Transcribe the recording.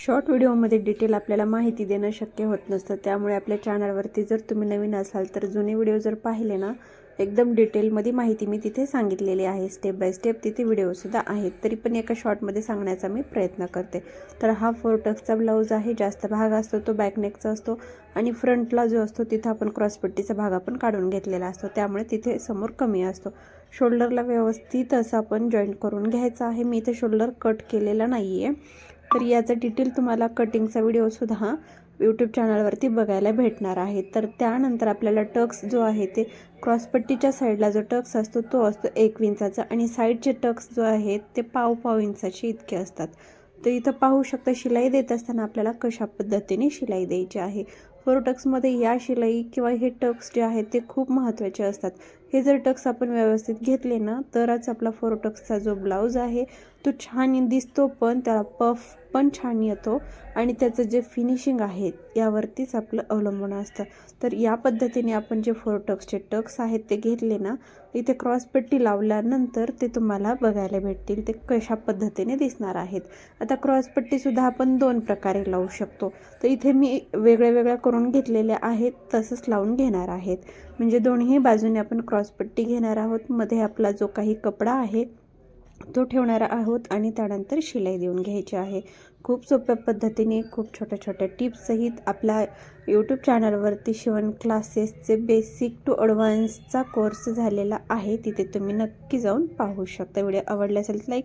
Short व्हिडिओमध्ये detail आपल्याला माहिती देणं शक्य होत नसतं. त्यामुळे आपल्या चॅनलवरती जर तुम्ही नवीन असाल तर जुने व्हिडिओ जर पाहिले ना एकदम डिटेलमध्ये माहिती मी तिथे सांगितलेली आहे. स्टेप बाय स्टेप तिथे व्हिडिओसुद्धा आहेत. तरी पण एका शॉर्टमध्ये सांगण्याचा मी प्रयत्न करते. तर हा फोर टक्सचा ब्लाऊज आहे. जास्त भाग असतो तो बॅकनेकचा असतो आणि फ्रंटला जो असतो तिथं आपण क्रॉसपट्टीचा भाग आपण काढून घेतलेला असतो. त्यामुळे तिथे समोर कमी असतो. शोल्डरला व्यवस्थित असं आपण जॉईंट करून घ्यायचं आहे. मी इथे शोल्डर कट केलेला नाही आहे तर याचा डिटेल तुम्हाला कटिंगचा व्हिडिओसुद्धा यूट्यूब चॅनलवरती बघायला भेटणार आहे. तर त्यानंतर आपल्याला टक्स जो आहे ते क्रॉसपट्टीच्या साईडला जो टक्स असतो तो असतो एक इंचाचा आणि साईडचे टक्स जो आहेत ते पाव पाव इंचाचे इतके असतात. तर इथं पाहू शकता शिलाई देत असताना आपल्याला कशा पद्धतीने शिलाई द्यायची आहे? फोर टक्समध्ये या शिलाई किंवा हे टक्स जे आहेत ते खूप महत्त्वाचे असतात. हे जर टक्स आपण व्यवस्थित घेतले ना तरच आपला फोरोटक्सचा जो ब्लाऊज आहे तो छान दिसतो पण त्याला पफ पण छान येतो आणि त्याचं जे फिनिशिंग आहे यावरतीच आपलं अवलंबून असतं. तर या पद्धतीने आपण जे फोरोटक्सचे टक्स आहेत ते घेतले ना इथे क्रॉसपट्टी लावल्यानंतर ते तुम्हाला बघायला भेटतील ते कशा पद्धतीने दिसणार आहेत. आता क्रॉसपट्टीसुद्धा आपण दोन प्रकारे लावू शकतो. तर इथे मी वेगळ्या वेगळ्या करून घेतलेल्या आहेत तसंच लावून घेणार आहेत. म्हणजे दोन्ही बाजूने आपण क्रॉसपट्टी घेणार आहोत. मध्ये आपला जो काही कपडा आहे तो ठेवणार आहोत आणि त्यानंतर शिलाई देऊन घ्यायची आहे. खूप सोप्या पद्धतीने खूप छोट्या छोट्या टिप्ससहित आपल्या यूट्यूब चॅनलवरती शिवण क्लासेसचे बेसिक टू ॲडव्हान्सचा कोर्स झालेला आहे. तिथे तुम्ही नक्की जाऊन पाहू शकता. व्हिडिओ आवडला असेल लाईक